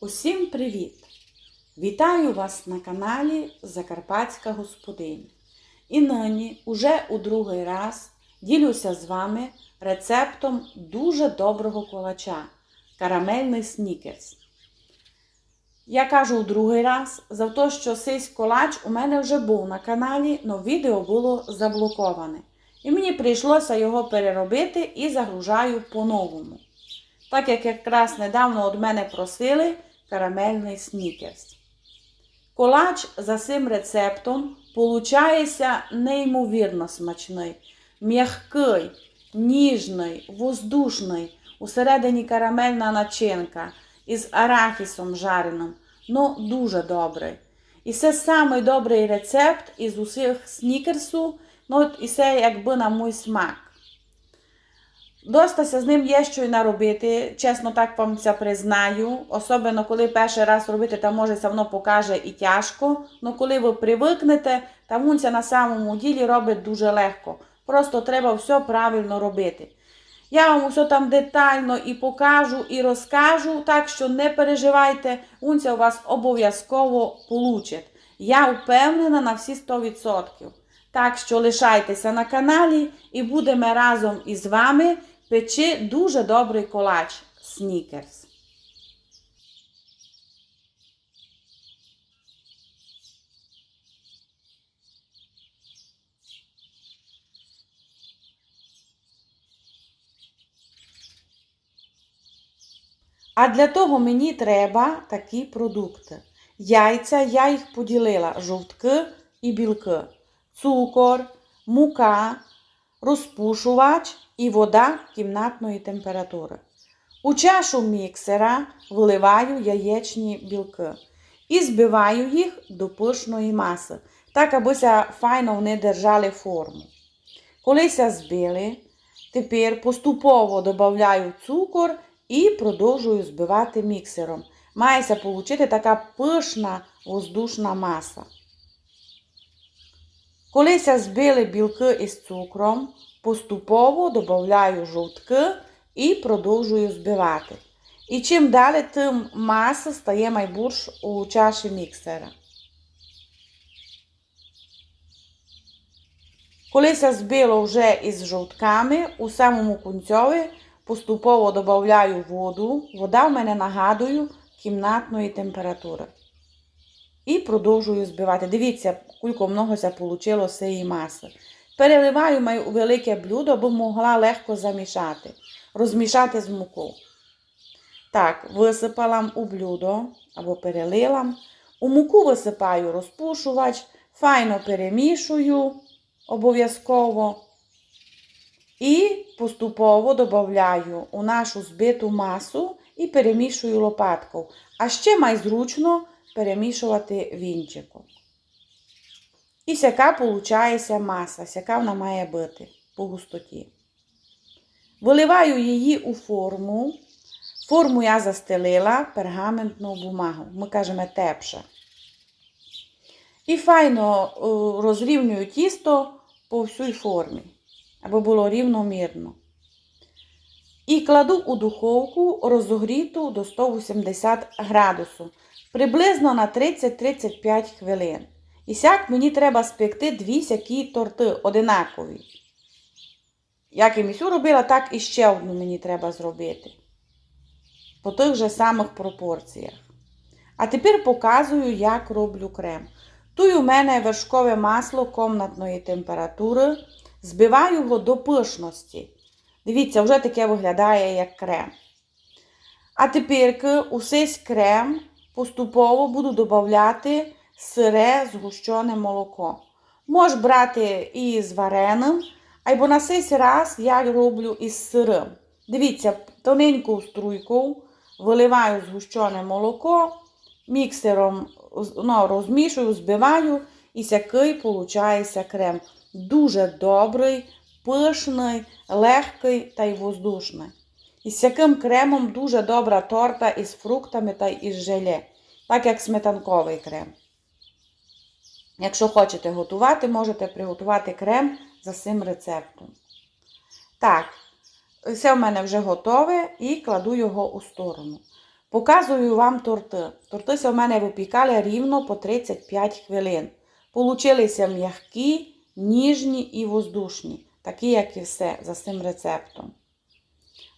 Усім привіт! Вітаю вас на каналі Закарпатська Господиня. І нині, уже у другий раз, ділюся з вами рецептом дуже доброго колача карамельний снікерс. Я кажу у другий раз, за те, що цей колач у мене вже був на каналі, але відео було заблоковане. І мені прийшлося його переробити і загружаю по-новому. Так як якраз недавно від мене просили карамельний снікерс. Колач за цим рецептом получається неймовірно смачний, м'який, ніжний, воздушний, усередині карамельна начинка із арахісом жареним. Ну, дуже добрий. І це самий добрий рецепт із усіх снікерсу, ну і це якби на мій смак. Достася з ним є що й наробити, чесно так вам це признаю. Особливо, коли перший раз робити, то може все воно покаже і тяжко. Ну коли ви привикнете, та вунця на самому ділі робить дуже легко. Просто треба все правильно робити. Я вам усе там детально і покажу, і розкажу, так що не переживайте, унця у вас обов'язково получить. Я впевнена на всі 100%. Так що лишайтеся на каналі і будемо разом із вами печи дуже добрий колач снікерс. А для того мені треба такі продукти. Яйця я їх поділила жовтки і білки, цукор, мука, розпушувач і вода кімнатної температури. У чашу міксера вливаю яєчні білки і збиваю їх до пишної маси, так абися файно вони держали форму. Колися збили, тепер поступово додаю цукор і продовжую збивати міксером. Мається отримати така пишна воздушна маса. Колися збили білки із цукром, поступово додаю жовтки і продовжую збивати. І чим далі, тим маса стає майбурш у чаші міксера. Колися збило вже із жовтками, у самому кінцьові поступово додаю воду. Вода в мене нагадую кімнатної температури. І продовжую збивати. Дивіться, кілько много це вийшло цієї маси. Переливаю маю у велике блюдо, бо могла легко замішати. Розмішати з мукою. Так, висипала у блюдо або перелила. У муку висипаю розпушувач, файно перемішую обов'язково. І поступово додаю у нашу збиту масу і перемішую лопаткою. А ще май зручно перемішувати вінчиком. І сяка виходить маса, сяка вона має бути по густоті. Виливаю її у форму. Форму я застелила пергаментну бумагу. Ми кажемо тепша. І файно розрівнюю тісто по всій формі, аби було рівномірно. І кладу у духовку розогріту до 180 градусу, приблизно на 30-35 хвилин. І сяк мені треба спекти дві сякі торти одинакові. Як і місю робила, так і ще одну мені треба зробити. По тих же самих пропорціях. А тепер показую, як роблю крем. Тут у мене вершкове масло комнатної температури. Збиваю його до пишності. Дивіться, вже таке виглядає як крем. А тепер у цей крем поступово буду додавати сире згущене молоко. Можеш брати і з вареним, або на цей раз я роблю із сирим. Дивіться, тоненьку струйку виливаю згущене молоко, міксером ну, розмішую, збиваю і сякий виходить крем. Дуже добрий, пишний, легкий та й воздушний. І з яким кремом дуже добра торта із фруктами та із желе, так як сметанковий крем. Якщо хочете готувати, можете приготувати крем за цим рецептом. Так, все в мене вже готове і кладу його у сторону. Показую вам торти. Тортися в мене випікали рівно по 35 хвилин. Получилися м'які, ніжні і воздушні, такі, як і все, за цим рецептом.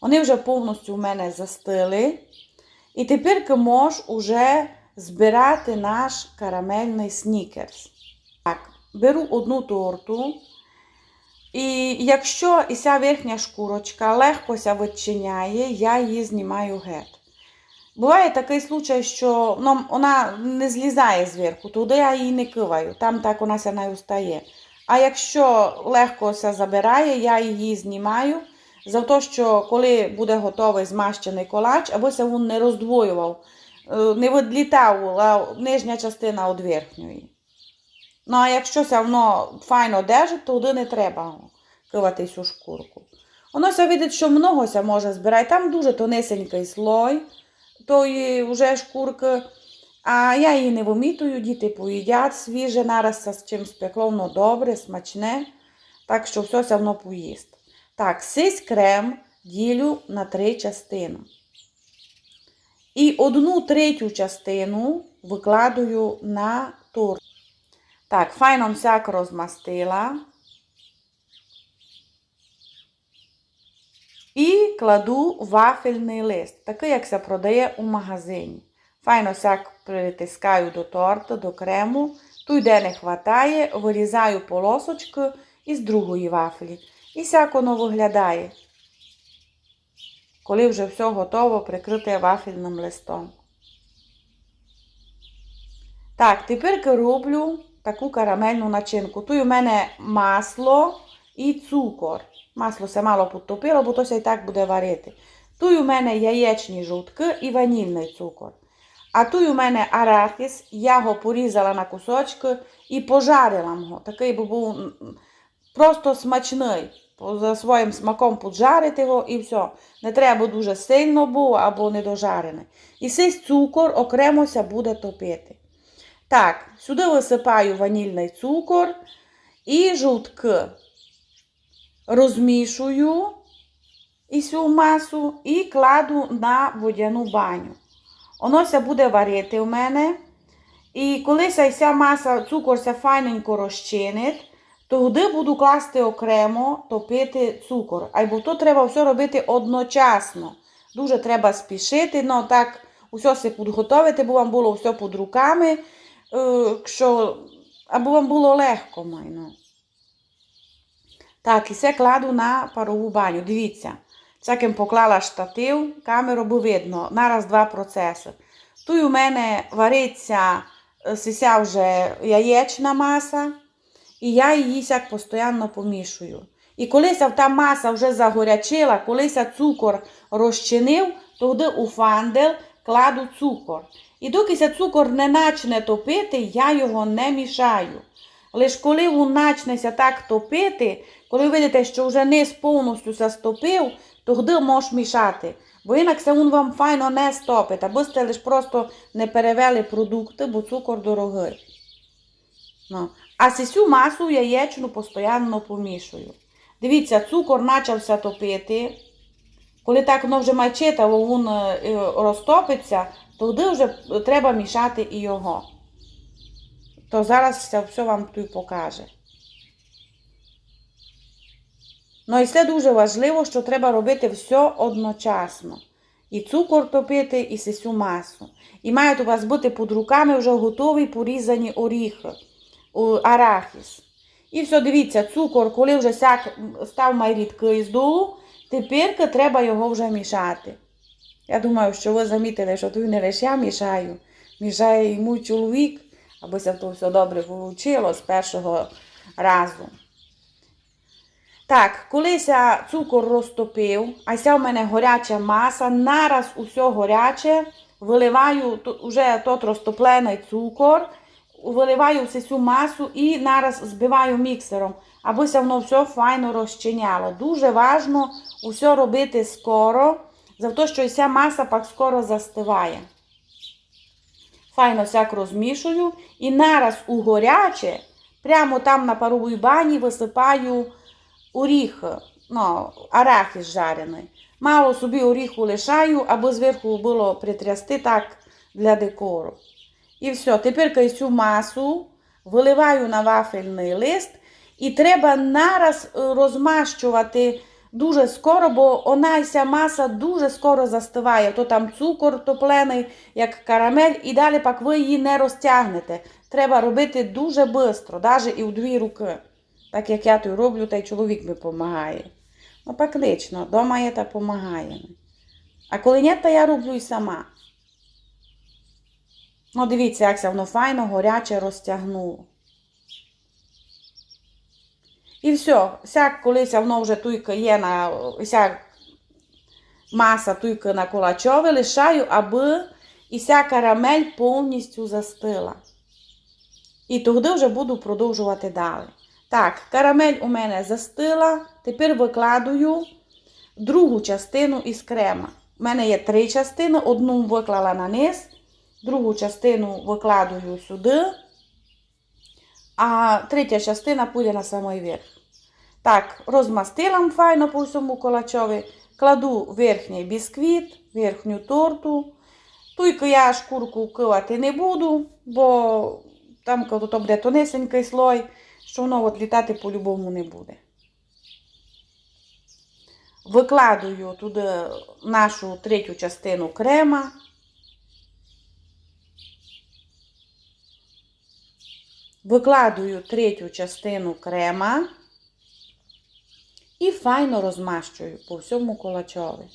Вони вже повністю в мене застили. І тепер можеш уже збирати наш карамельний снікерс. Так, беру одну торту. І якщо ця верхня шкурочка легкося відчиняє, я її знімаю геть. Буває такий случай, що ну, вона не злізає зверху, туди я її не киваю, там так вона ся не устає. А якщо легко ся забирає, я її знімаю, за те, що коли буде готовий змащений колач, аби се він не роздвоював, е, не відлітав нижня частина від верхньої. Ну, а якщо все воно файно держить, то туди не треба кивати цю шкурку. Воно ся видить, що много ся може збирати. Там дуже тонесенький слой тої вже шкурки. А я її не вимітую, діти поїдять свіже, нараз з чим спекло, воно добре, смачне. Так що все все одно поїсть. Так, сись крем ділю на три частини. І одну третю частину викладаю на торт. Так, файно всяк розмастила. І кладу вафельний лист, такий, як се продає у магазині. Файно всяк притискаю до торта, до крему. Тут де не хватає, вирізаю полосочки із другої вафлі. І сяк воно виглядає. Коли вже все готово, прикрите вафельним листом. Так, тепер роблю таку карамельну начинку. Тут у мене масло і цукор. Масло се мало потопило, бо то се і так буде варити. Тут у мене яєчні жовтки і ванільний цукор. А тут у мене арахіс, я його порізала на кусочки і пожарила його. Такий був просто смачний. За своїм смаком поджарити його і все. Не треба дуже сильно було або недожарений. І цей цукор окремося буде топити. Так, сюди висипаю ванільний цукор і жовтки. Розмішую і цю масу і кладу на водяну баню. Воно ся буде варити у мене. І коли ся вся маса, цукор ся файненько розчинить, туди буду класти окремо топити цукор. Або то треба все робити одночасно. Дуже треба спішити, ну так усе се підготовити, бо вам було все під руками, е, що, або вам було легко майно. Так, і все кладу на парову баню. Дивіться, всяким поклала штатив, камеру, бо видно, нараз два процеси. Тут у мене вариться сися вже яєчна маса, і я її сяк постійно помішую. І коли та маса вже загорячила, коли цукор розчинив, тоді у фандел кладу цукор. І доки ся цукор не почне топити, я його не мішаю. Лиш коли він почнеться так топити, коли видите, що вже низ повністю се стопив, тоді можеш мішати. Бо інакше він вам файно не стопить, аби сте лиш просто не перевели продукти, бо цукор дорогий. Ну. А сісю масу яєчну постійно помішую. Дивіться, цукор почався топити. Коли так воно вже мачитало, він розтопиться, тоді вже треба мішати і його. То зараз все вам тут покаже. Ну і це дуже важливо, що треба робити все одночасно. І цукор топити, і сисю масу. І мають у вас бути під руками вже готові порізані оріхи, арахіс. І все, дивіться, цукор, коли вже сяк став майрідкий з долу, тепер треба його вже мішати. Я думаю, що ви замітили, що тут не лише я мішаю, мішає мій чоловік, аби це то все добре вийшло з першого разу. Так, колися цукор розтопив, а ся в мене горяча маса, нараз усе горяче, виливаю вже тот розтоплений цукор, виливаю всю масу і нараз збиваю міксером, аби воно все файно розчиняло. Дуже важливо усе робити скоро, за те, що вся маса пак скоро застиває. Файно всяк розмішую і нараз у горяче, прямо там на паровій бані висипаю оріхи. ну, арахіс жарений. Мало собі оріху лишаю, аби зверху було притрясти так для декору. І все. Тепер цю масу виливаю на вафельний лист і треба нараз е, розмащувати дуже скоро, бо вона ця маса дуже скоро застиває. То там цукор топлений, як карамель, і далі пак ви її не розтягнете. Треба робити дуже швидко, навіть і в дві руки. Так як я то роблю, та й чоловік мені допомагає. Ну, пак лично, дома є та допомагає. А коли ні, то я роблю і сама. Ну, дивіться, як воно файно, горяче розтягнуло. І все, всяк колись воно вже туйка є на вся маса туйка на кулачове, лишаю, аби і вся карамель повністю застила. І тоді вже буду продовжувати далі. Так, карамель у мене застила. Тепер викладую другу частину із крема. У мене є три частини, одну виклала на низ, другу частину викладую сюди, а третя частина піде на самий верх. Так, розмастила файно по всьому колачові, кладу верхній бісквіт, верхню торту. Тільки я шкурку кивати не буду, бо там, коли то буде тонесенький слой, що воно от літати по-любому не буде. Викладую туди нашу третю частину крема. Викладую третю частину крема і файно розмащую по всьому колачові.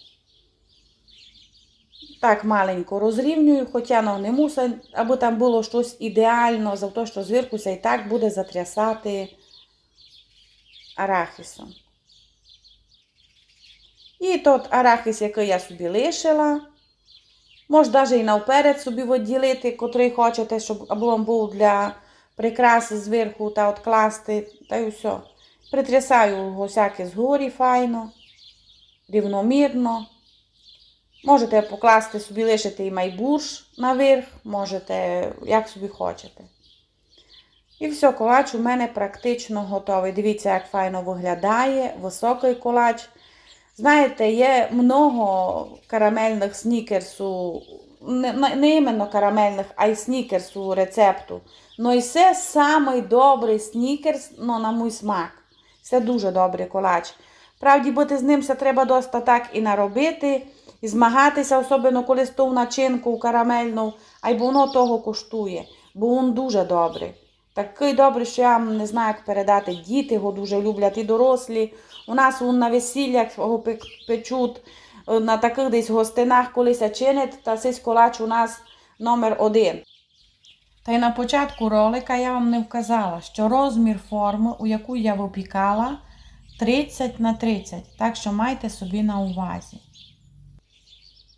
Так маленько розрівнюю, хоча ну, не мусить, аби там було щось ідеально, за те, що зверхуся і так буде затрясати арахісом. І тот арахіс, який я собі лишила, може навіть і навперед собі відділити, котрий хочете, щоб або вам був для прикраси зверху та откласти, та й все. Притрясаю його згорі файно, рівномірно. Можете покласти собі лишити і майбурш наверх, можете, як собі хочете. І все, колач у мене практично готовий. Дивіться, як файно виглядає, високий колач. Знаєте, є много карамельних снікерсу, не, не іменно карамельних, а й снікерсу рецепту. Ну і це самий добрий снікерс, ну, на мій смак. Це дуже добрий колач. Правді, бути з ним це треба доста так і наробити, і змагатися, особливо коли ту начинку карамельну, а й воно того коштує, бо він дуже добрий. Такий добрий, що я не знаю, як передати. Діти його дуже люблять і дорослі. У нас він на весіллях його печуть, на таких десь гостинах колись чинить, та цей колач у нас номер один. Та й на початку ролика я вам не вказала, що розмір форми, у яку я випікала, 30 на 30, так що майте собі на увазі.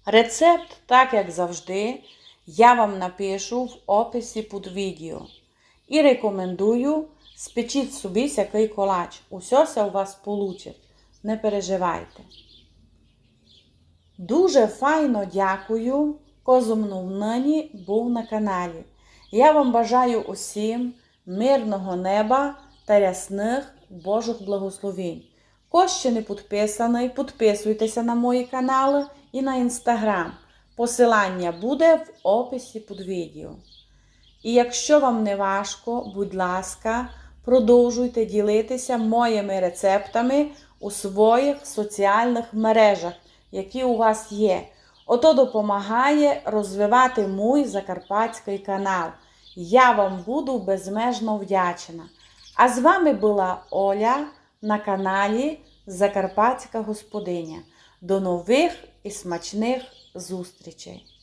Рецепт, так як завжди, я вам напишу в описі під відео. І рекомендую спечіть собі сякий колач. Усе все у вас вийде. Не переживайте. Дуже файно дякую, козумнув нині був на каналі. Я вам бажаю усім мирного неба та рясних Божих благословень. Хто ще не підписаний, підписуйтеся на мої канали і на інстаграм. Посилання буде в описі під відео. І якщо вам не важко, будь ласка, продовжуйте ділитися моїми рецептами у своїх соціальних мережах, які у вас є. Ото допомагає розвивати мій закарпатський канал. Я вам буду безмежно вдячна. А з вами була Оля на каналі Закарпатська Господиня. До нових і смачних зустрічей!